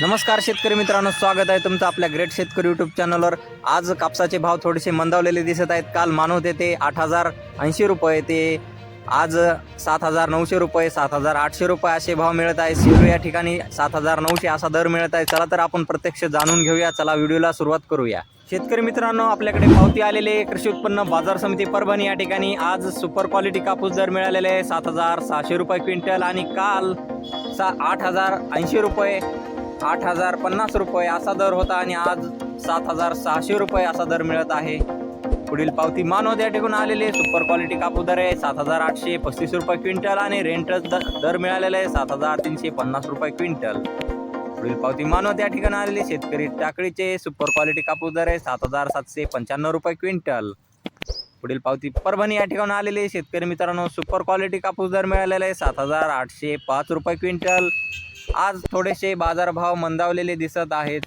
नमस्कार शेतकरी मित्रांनो स्वागत आहे तुमचं आपल्या ग्रेट शेतकरी यूट्यूब चॅनलवर आज कापसाचे भाव थोडेसे मंदावलेले दिसत आहेत. काल मानव ते आठ हजार ऐंशी रुपये ते आज सात हजार नऊशे रुपये सात हजार आठशे रुपये असे भाव मिळत आहे सिल्लो या ठिकाणी सात हजार नऊशे असा दर मिळत आहे. चला तर आपण प्रत्यक्ष जाणून घेऊया. चला व्हिडिओला सुरुवात करूया. शेतकरी मित्रांनो आपल्याकडे पावती आलेले कृषी उत्पन्न बाजार समिती परभणी या ठिकाणी आज सुपर क्वालिटी कापूस दर मिळालेले आहे सात हजार सहाशे रुपये क्विंटल आणि काल सा आठ हजार ऐंशी रुपये आठ हजार पन्नास रुपये असा दर होता आणि आज सात हजार सहाशे रुपये असा दर मिळत आहे. पुढील पावती मानवत या ठिकाणी आलेले सुपर क्वालिटी कापू दर आहे. सात हजार आठशे पस्तीस रुपये क्विंटल आणि रेंटच दर मिळालेला आहे. सात हजार तीनशे पन्नास रुपये क्विंटल. पुढील पावती मानवत या ठिकाणी आलेली शेतकरी टाकळीचे सुपर क्वालिटी कापूस दर आहे. सात हजार सातशे पंच्याण्णव रुपये क्विंटल. पुढील पावती परभणी या ठिकाणी आहे. शेतकरी मित्रांनो सुपर क्वालिटी कापूस दर मिळालेला आहे. सात हजार आठशे पाच रुपये क्विंटल. आज थोडेसे बाजारभाव मंदावलेले दिसत आहेत.